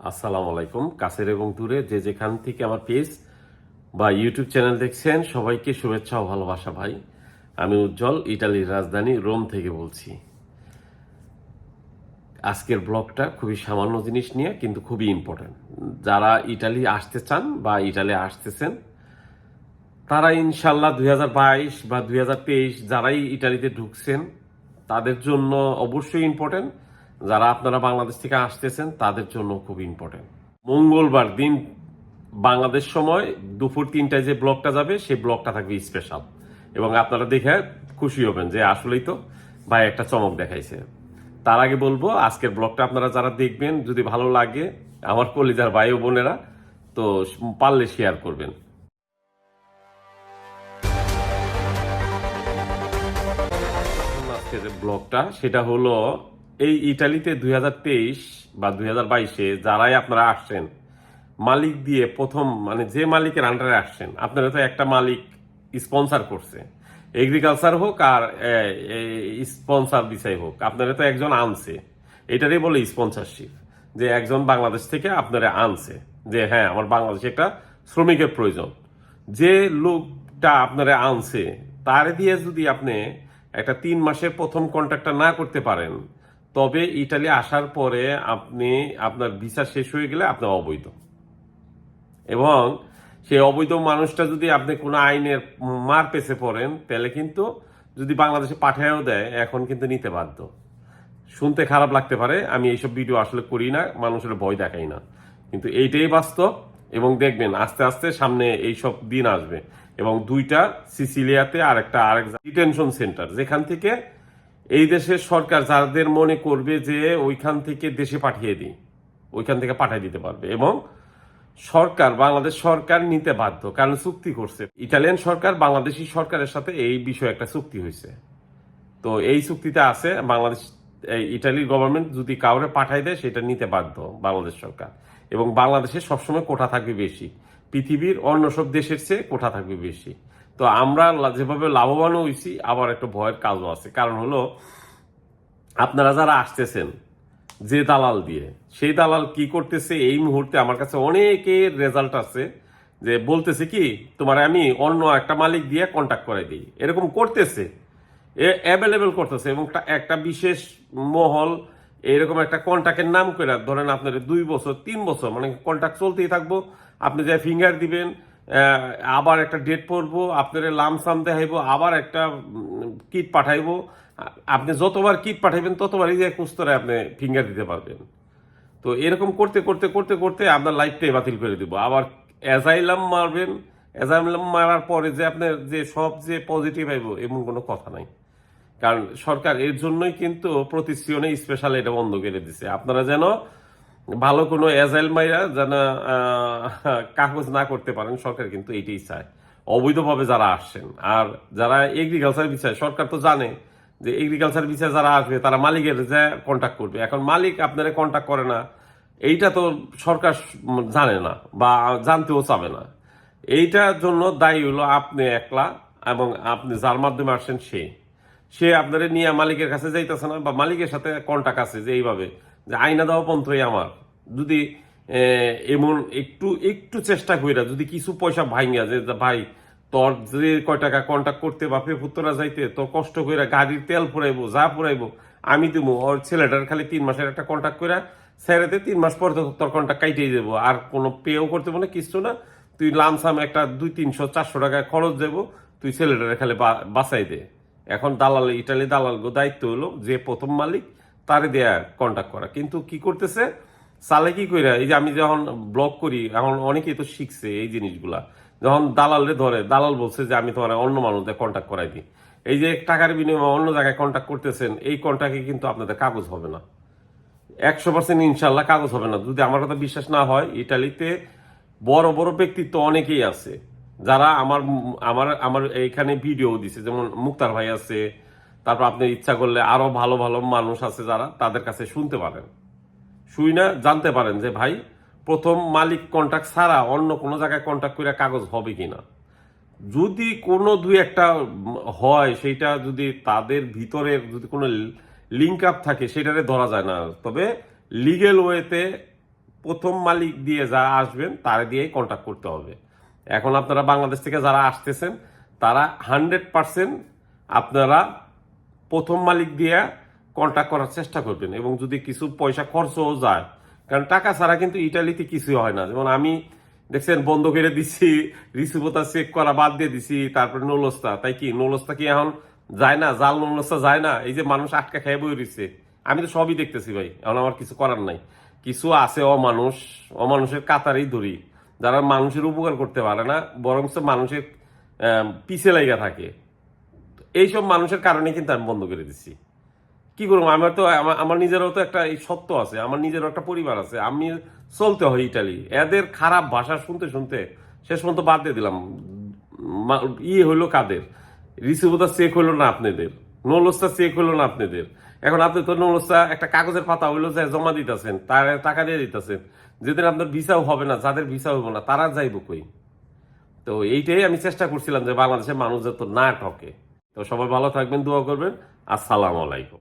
আসসালামু আলাইকুম। কাছের এবং দূরে যে যেখান থেকে আমার পেজ বা ইউটিউব চ্যানেল দেখছেন, সবাইকে শুভেচ্ছা ও ভালোবাসা ভাই। আমি উজ্জ্বল, ইটালির রাজধানী রোম থেকে বলছি। আজকের ব্লগটা খুবই সামান্য জিনিস নিয়ে, কিন্তু খুবই ইম্পর্টেন্ট যারা ইটালি আসতে চান বা ইটালি আসতেছেন, তারা ইনশাল্লাহ দুই হাজার বাইশ বা দুই হাজার তেইশ যারাই ইটালিতে ঢুকছেন, তাদের জন্য অবশ্যই ইম্পর্টেন্ট যারা আপনারা বাংলাদেশ থেকে আসতেছেন, তাদের জন্য খুব ইম্পর্টেন্ট মঙ্গলবার দিন বাংলাদেশ সময় দুপুর তিনটায় যে ব্লগটা যাবে, সেই ব্লগটা থাকবে স্পেশাল এবং আপনারা দেখে খুশি হবেন যে আসলেই তো ভাই একটা চমক দেখাইছে। তার আগে বলব, আজকের ব্লগটা আপনারা যারা দেখবেন, যদি ভালো লাগে, আমার কলিজার ভাই ও বোনেরা, তো পারলে শেয়ার করবেন। আজকের ব্লগটা সেটা হলো এই ইটালিতে দুই হাজার তেইশ বা দুই হাজার বাইশে যারাই আপনারা আসছেন, মালিক দিয়ে প্রথম মানে যে মালিকের আন্ডারে আসছেন, আপনারা তো একটা মালিক স্পন্সার করছে। এগ্রিকালচার হোক আর স্পন্সার বিষয় হোক, আপনারা তো একজন আনছে। এটারই বলে স্পন্সারশিপ যে একজন বাংলাদেশ থেকে আপনারা আনছে, যে হ্যাঁ আমার বাংলাদেশে একটা শ্রমিকের প্রয়োজন। যে লোকটা আপনারা আনছে, তার দিয়ে যদি আপনি একটা তিন মাসের প্রথম কন্ট্রাক্টটা না করতে পারেন তবে ইটালি আসার পরে আপনি, আপনার ভিসা শেষ হয়ে গেলে আপনি অবৈধ। এবং সেই অবৈধ মানুষটা যদি আপনি কোনো আইনের মার পেছে পড়েন, তাহলে কিন্তু যদি বাংলাদেশে পাঠায়ও দেয়, এখন কিন্তু নিতে বাধ্য। শুনতে খারাপ লাগতে পারে, আমি এইসব ভিডিও আসলে করি না, মানুষের ভয় দেখাই না। কিন্তু এইটাই বাস্তব, এবং দেখবেন আস্তে আস্তে সামনে এইসব দিন আসবে। এবং দুইটা সিসিলিয়াতে আর একটা আরেক ডিটেনশন সেন্টার যেখান থেকে এই দেশের সরকার যাদের মনে করবে যে ওইখান থেকে দেশে পাঠিয়ে দিই, ওইখান থেকে পাঠিয়ে দিতে পারবে এবং সরকার, বাংলাদেশ সরকার নিতে বাধ্য, কারণ চুক্তি করছে। ইটালিয়ান সরকার বাংলাদেশি সরকারের সাথে এই বিষয়ে একটা চুক্তি হয়েছে। তো এই চুক্তিতে আছে, বাংলাদেশ ইটালির গভর্নমেন্ট যদি কাউরে পাঠাই দেয়, সেটা নিতে বাধ্য বাংলাদেশ সরকার। এবং বাংলাদেশে সবসময় কোঠা থাকবে বেশি। পৃথিবীর অন্য সব দেশের চেয়ে কোঠা থাকবে বেশি। তো আমরা যেভাবে লাভবানও হয়েছি আবার একটা ভয়ের কাজও আছে। কারণ হলো, আপনারা যারা আসতেছেন, যে দালাল দিয়ে, সেই দালাল কি করতেছে এই মুহূর্তে আমার কাছে অনেকের রেজাল্ট আছে যে বলতেছে কি, তোমার আমি অন্য একটা মালিক দিয়ে কন্ট্যাক্ট করে দিই। এরকম করতেছে। অ্যাভেলেবেল করতেছে এবং একটা বিশেষ মহল এরকম একটা কন্ট্যাক্টের নাম করে ধরেন আপনার দুই বছর, তিন বছর মানে কন্ট্যাক্ট চলতেই থাকব, আপনি যে ফিঙ্গার দিবেন আবার একটা ডেট পড়ব আপনার লামসাম দেখাইবো, আবার একটা কিট পাঠাইবো। আপনি যতবার কিট পাঠাইবেন, ততবারই যে কুস্তরে আপনি ফিঙ্গার দিতে পারবেন। তো এরকম করতে করতে করতে করতে আপনার লাইফটাই বাতিল করে দিব। আবার অ্যাজাইলাম মারবেন অ্যাজাইলাম মারার পরে যে আপনার যে সব যে পজিটিভ আইব, এমন কোনো কথা নাই। কারণ সরকার এর জন্যই কিন্তু প্রতিশ্রুতি স্পেশাল এটা বন্ধ করে দিছে। আপনারা যেন ভালো কোনো এজাইল মাইরা যেন কাগজ না করতে পারেন, সরকার কিন্তু এইটাই চায়। অবৈধভাবে যারা আসছেন, আর যারা এগ্রিকালচার বিষয়, সরকার তো জানে যে এগ্রিকালচার বিষয়ে যারা আসবে, তারা মালিকের যে কন্ট্যাক্ট করবে। এখন মালিক আপনারা কন্ট্যাক্ট করে না, এইটা তো সরকার জানে না বা জানতেও চাবে না। এইটার জন্য দায়ী হলো আপনি একলা এবং আপনি যার মাধ্যমে আসছেন সে। সে আপনারা নিয়ে মালিকের কাছে যাইতেছে না, বা মালিকের সাথে কন্টাক্ট আছে যে এইভাবে, যে আইনা দেওয়া পন্থই আমার। যদি এমন একটু একটু চেষ্টা কইরা যদি কিছু পয়সা ভাইঙ্গা যে ভাই, তোর যে কয় টাকা কন্টাক্ট করতে বাপে পুত্তরা যাইতে তোর কষ্ট কইরা গাড়ির তেল ফুরাইবো যা ফুরাইবো আমি দেবো ওর ছেলেটার খালি তিন মাসের একটা কন্টাক্ট কইরা স্যারেতে তিন মাস পর তোর কন্টাক্ট কাইটেই দেবো আর কোনো পেও করতে না কিছু না। তুই লামসাম একটা দুই তিনশো, চারশো টাকা খরচ দেবো তুই ছেলেটার খালি বা- বাঁচাই দে। এখন দালাল, ইটালি দালাল গো দায়িত্ব হলো যে প্রথম মালিক তারে দেয়া কন্ট্যাক্ট করা। কিন্তু কি করতেছে? সালে কি কইরা, এই যে আমি যখন ব্লগ করি, এখন অনেকেই তো শিখছে এই জিনিসগুলা। যখন দালালে ধরে, দালাল বলছে যে আমি তোমার অন্য মানুষদের কন্ট্যাক্ট করাই দিই। এই যে টাকার বিনিময়ে অন্য জায়গায় কন্ট্যাক্ট করতেছেন, এই কন্ট্যাক্টে কিন্তু আপনাদের কাগজ হবে না। একশো পার্সেন্ট ইনশাল্লাহ কাগজ হবে না। যদি আমার কথা বিশ্বাস না হয়, ইটালিতে বড় বড় ব্যক্তিত্ব অনেকেই আছে। যারা আমার আমার আমার এইখানে ভিডিও দিছে, যেমন মুক্তার ভাই আছে, তারপর আপনি ইচ্ছা করলে আরও ভালো ভালো মানুষ আছে যারা, তাদের কাছে শুনতে পারেন। শুই না, জানতে পারেন যে ভাই, প্রথম মালিক কন্ট্যাক্ট ছাড়া অন্য কোনো জায়গায় কন্ট্যাক্ট করে কাগজ হবে কিনা। যদি কোনো দুই একটা হয়, সেইটা যদি তাদের ভিতরের যদি কোনো লিঙ্ক আপ থাকে, সেটারে ধরা যায় না। তবে লিগেল ওয়েতে প্রথম মালিক দিয়ে যা আসবেন, তার দিয়েই কন্ট্যাক্ট করতে হবে। এখন আপনারা বাংলাদেশ থেকে যারা আসতেছেন, তারা হান্ড্রেড পার্সেন্ট আপনারা প্রথম মালিক দিয়ে কন্ট্যাক্ট করার চেষ্টা করবেন এবং যদি কিছু পয়সা খরচও যায়, কারণ টাকা ছাড়া কিন্তু ইটালিতে কিছু হয় না। যেমন আমি দেখছেন, বন্ধ করে দিছি রিসিভতা চেক করা বাদ দিয়ে দিছি, তারপরে নলস্তা। তাই কি, নলস্তা কি এখন যায় না? জাল নলস্তা যায় না? এই যে মানুষ আটকা খেয়ে বই রয়েছে। আমি তো সবই দেখতেছি ভাই, এখন আমার কিছু করার নাই। কিছু আছে অমানুষ, অমানুষের কাতারেই ধরি। যারা মানুষের উপকার করতে পারে না বরং মানুষের আহ, পিছে লাইগা থাকে। এইসব মানুষের কারণে কিন্তু আমি বন্ধ করে দিচ্ছি কি করব? আমার তো আমার- নিজেরও তো একটা এই সত্য আছে আমার নিজেরও একটা পরিবার আছে। আমি চলতে হয় ইটালি। এদের খারাপ ভাষা শুনতে শুনতে শেষ পর্যন্ত বাদ দিয়ে দিলাম। ইয়ে হইল কাদের? রিসিভতা চেক হইল না আপনাদের? নলস্তা চেক হলো না আপনাদের। এখন আপনি তো নলস্তা একটা কাগজের পাতা হইল যে জমা দিতেছেন, তার টাকা দিয়ে দিতেছেন। যেদিন আপনার ভিসাও হবে না, যাদের ভিসা হইব না, তারা যাইব কই? তো এইটাই আমি চেষ্টা করছিলাম যে বাংলাদেশের মানুষ যাতে না ঠকে। তো সবাই ভালো থাকবেন, দোয়া করবেন। আসসালামু আলাইকুম।